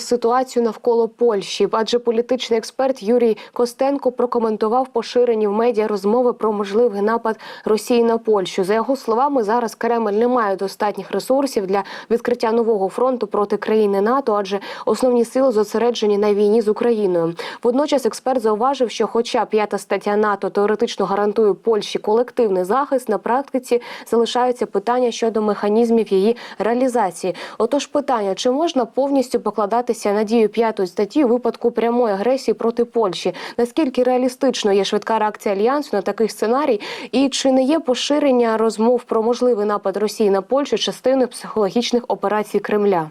ситуацію навколо Польщі, адже політичний експерт Юрій Костенко прокоментував поширені в медіа розмови про можливий напад Росії на Польщу. За його словами, зараз Кремль не має достатніх ресурсів для відкриття нового фронту проти країни НАТО, адже основні сили зосереджені на війні з Україною. Водночас експерт зауважив, що, хоча п'ята стаття НАТО теоретично гарантує Польщі колективний захист, на практиці залишаються питання щодо механізмів її реалізації. Отож, питання чи можна повністю покладатися на дію п'ятої статті у випадку прямої агресії проти Польщі? Наскільки реалістично є швидка реакція альянсу на такий сценарій? І чи не є поширення розмов про можливий напад Росії на Польщу частиною психологічних операцій Кремля?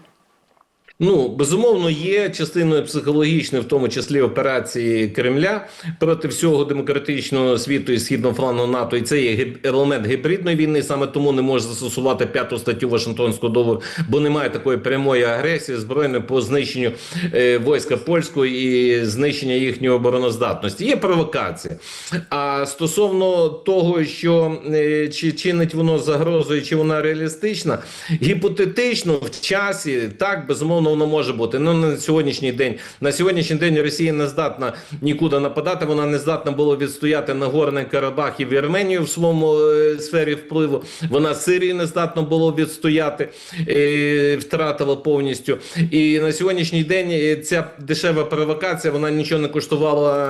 Ну, безумовно, є частиною психологічної, в тому числі операції Кремля проти всього демократичного світу і східного флангу НАТО, і це є елемент гібридної війни. Саме тому не може застосувати п'яту статтю Вашингтонського договору, бо немає такої прямої агресії збройної по знищенню е, війська польського і знищення їхньої обороноздатності. Є провокація. А стосовно того, що е, чи чинить воно загрозою, чи вона реалістична, гіпотетично в часі так безумовно воно може бути. Ну на сьогоднішній день на сьогоднішній день Росія не здатна нікуди нападати. Вона не здатна була відстояти Нагорний Карабах і Вірменію в своєму е, сфері впливу. Вона Сирію не здатна було відстояти, е, втратила повністю. І на сьогоднішній день е, ця дешева провокація вона нічого не коштувала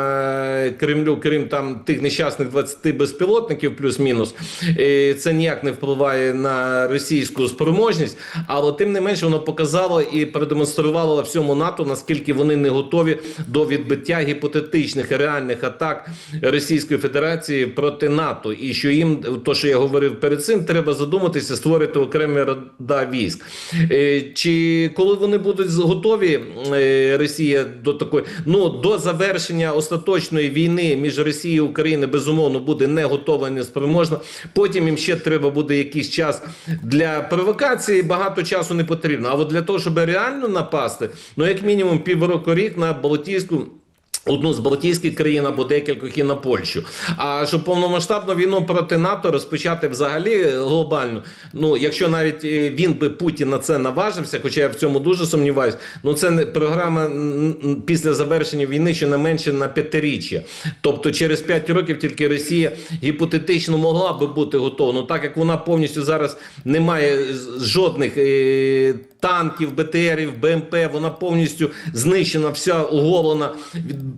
е, Кремлю, крім там тих нещасних 20 безпілотників, плюс-мінус. Е, Це ніяк не впливає на російську спроможність, але тим не менше воно показало і продемонструвало всьому НАТО, наскільки вони не готові до відбиття гіпотетичних реальних атак Російської Федерації проти НАТО, і що їм то, що я говорив перед цим, треба задуматися, створити окремі рода військ. Е, Чи коли вони будуть готові, е, Росія до такої ну до завершення остаточної війни між Росією і Україною безумовно буде не готова, не спроможна. Потім їм ще треба буде якийсь час для провокації. Багато часу не потрібно. А от для того, щоб реально напасти, ну як мінімум півроку рік на Балтійську. Одну з Балтійських країн або декількох і на Польщу. А щоб повномасштабну війну проти НАТО розпочати взагалі глобально, ну якщо навіть е, він би Путін на це наважився, хоча я в цьому дуже сумніваюсь, ну це не програма після завершення війни, що не менше на п'ятиріччя. Тобто через п'ять років тільки Росія гіпотетично могла би бути готова. Ну так як вона повністю зараз не має жодних е, танків, БТРів, БМП, вона повністю знищена, вся оголена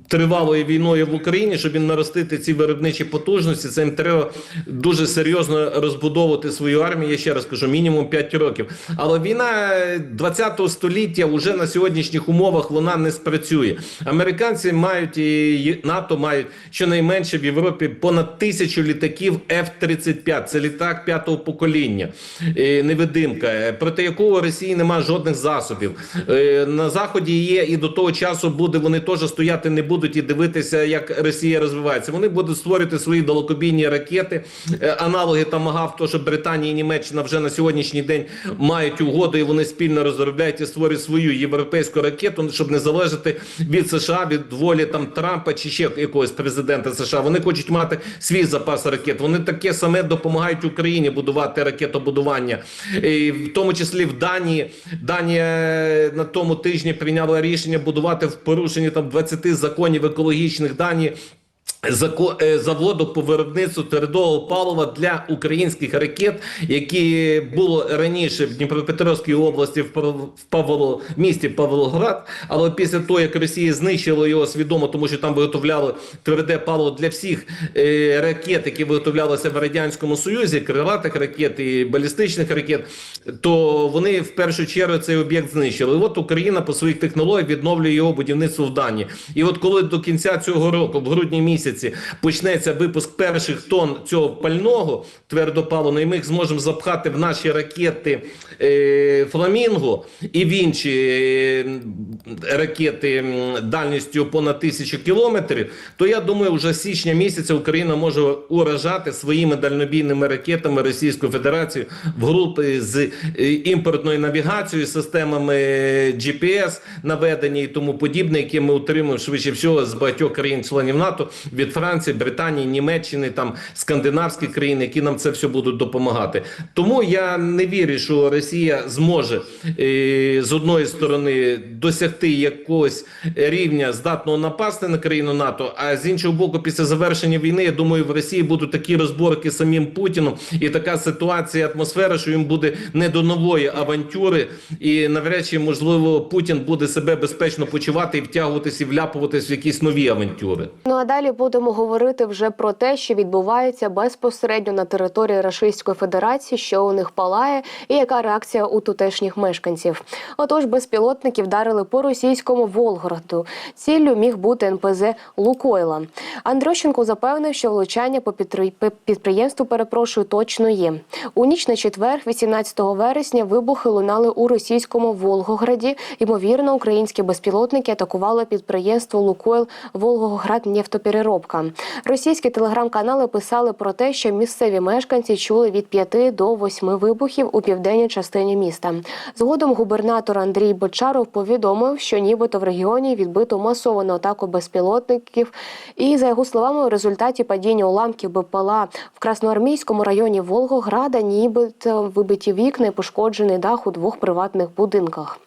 тривалою війною в Україні, щоб він наростити ці виробничі потужності. Це їм треба дуже серйозно розбудовувати свою армію. Я ще раз кажу, мінімум 5 років. Але війна 20 століття вже на сьогоднішніх умовах вона не спрацює. Американці мають і НАТО мають щонайменше в Європі понад тисячу літаків F-35. Це літак п'ятого покоління, Е, невидимка, е, проти якого Росії немає жодних засобів. Е, На заході є і до того часу буде. Вони теж стояти не будуть і дивитися, як Росія розвивається. Вони будуть створити свої далекобійні ракети, е, аналоги Тамагав, то що Британія і Німеччина вже на сьогоднішній день мають угоду, і вони спільно розробляють і створюють свою європейську ракету, щоб не залежати від США, від волі там Трампа чи ще якогось президента США. Вони хочуть мати свій запас ракет. Вони таке саме допомагають Україні будувати ракетобудування, і в тому числі в Данії. Данія е, на тому тижні прийняла рішення будувати в порушенні там 20 законів екологічних Данії. Е, заводу по виробництву твердого палива для українських ракет, які було раніше в Дніпропетровській області в Пав- Павло місті Павлоград. Але після того, як Росія знищила його свідомо, тому що там виготовляли тверде паливо для всіх е, ракет, які виготовлялися в радянському союзі, крилатих ракет і балістичних ракет, то вони в першу чергу цей об'єкт знищили. І от Україна по своїх технологіях відновлює його будівництво в Данії. І от коли до кінця цього року, в грудні місяці, почнеться випуск перших тонн цього пального твердопаливного, і ми їх зможемо запхати в наші ракети е, Фламінго і в інші е, ракети дальністю понад тисячу кілометрів, то я думаю, вже січня місяця Україна може уражати своїми дальнобійними ракетами Російську Федерацію в групи з е, імпортною навігацією, системами GPS наведення і тому подібне, які ми отримуємо швидше всього з багатьох країн-членів НАТО від Франції, Британії, Німеччини, там скандинавські країни, які нам це все будуть допомагати. Тому я не вірю, що Росія зможе е, з одної сторони досягти якогось рівня здатного напасти на країну НАТО. А з іншого боку, після завершення війни, я думаю, в Росії будуть такі розборки самим Путіном і така ситуація, атмосфера, що їм буде не до нової авантюри, і навряд чи можливо Путін буде себе безпечно почувати і втягуватися і вляпуватись в якісь нові авантюри. Ну а далі будемо говорити вже про те, що відбувається безпосередньо на території Російської Федерації, що у них палає, і яка реакція у тутешніх мешканців. Отож, безпілотники вдарили по російському Волгороду. Ціллю міг бути НПЗ Лукойла. Андрющенко запевнив, що влучання по підприємству, перепрошую, точно є. У ніч на четвер, 18 вересня, вибухи лунали у російському Волгограді. Ймовірно, українські безпілотники атакували підприємство Лукойл Волгоград нефтопереробка. Російські телеграм-канали писали про те, що місцеві мешканці чули від 5 до 8 вибухів у південній частині міста. Згодом губернатор Андрій Бочаров повідомив, що нібито в регіоні відбито масовану атаку безпілотників. І за його словами, у результаті падіння уламків БПЛА в Красноармійському районі Волгограда, нібито вибиті вікна і пошкоджений дах у двох приватних будинках.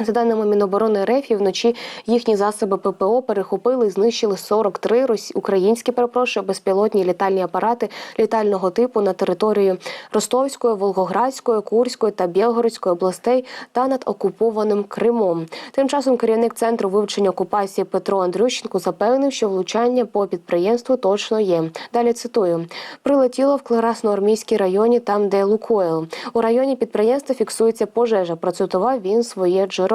За даними Міноборони РФ, вночі їхні засоби ППО перехопили і знищили 43 росі... українські перепрошую, безпілотні літальні апарати літального типу на території Ростовської, Волгоградської, Курської та Білгородської областей та над окупованим Кримом. Тим часом керівник центру вивчення окупації Петро Андрющенко запевнив, що влучання по підприємству точно є. Далі цитую: прилетіло в Красноармійській районі, там де Лукойл. У районі підприємства фіксується пожежа. Процитував він своє джерело.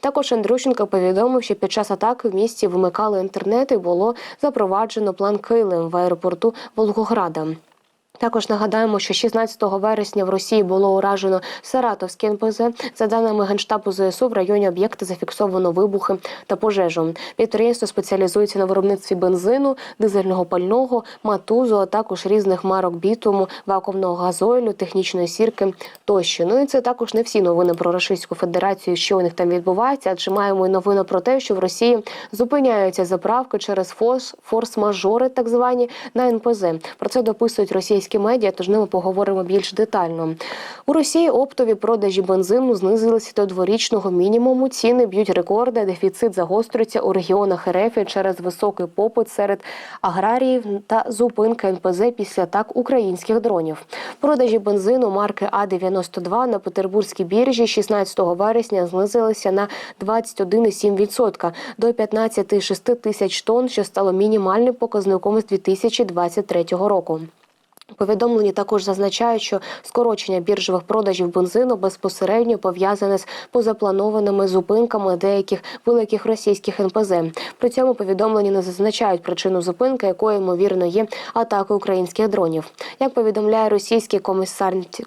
Також Андрющенко повідомив, що під час атаки в місті вимикали інтернет і було запроваджено план Килим в аеропорту Волгограда. Також нагадаємо, що 16 вересня в Росії було уражено Саратовське НПЗ. За даними генштабу ЗСУ, в районі об'єкта зафіксовано вибухи та пожежу. Підприємство спеціалізується на виробництві бензину, дизельного пального, матузу, а також різних марок бітуму, вакуумного газойлю, технічної сірки тощо. Ну і це також не всі новини про Російську Федерацію, що у них там відбувається. Адже маємо і новину про те, що в Росії зупиняються заправки через форс форс-мажори, так звані на НПЗ. Про це дописують російські медіа, тож ними поговоримо більш детально. У Росії оптові продажі бензину знизилися до дворічного мінімуму. Ціни б'ють рекорди. Дефіцит загострюється у регіонах РФ через високий попит серед аграріїв та зупинка НПЗ після атак українських дронів. Продажі бензину марки А 92 на Петербурзькій біржі 16 вересня знизилися на 21,7% до 15,6 тисяч тонн, що стало мінімальним показником з 2023 року. Повідомлені також зазначають, що скорочення біржових продажів бензину безпосередньо пов'язане з позапланованими зупинками деяких великих російських НПЗ. При цьому повідомлені не зазначають причину зупинки, якою ймовірно є атака українських дронів. Як повідомляє російський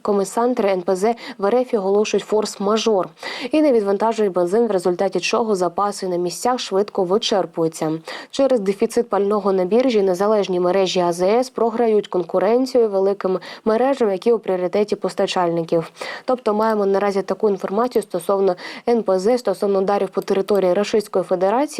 комісантри НПЗ в РФ оголошують форс-мажор і не відвантажують бензин, в результаті чого запаси на місцях швидко вичерпуються. Через дефіцит пального на біржі незалежні мережі АЗС програють конкуренцію великим мережам, які у пріоритеті постачальників. Тобто маємо наразі таку інформацію стосовно НПЗ, стосовно ударів по території Російської Федерації.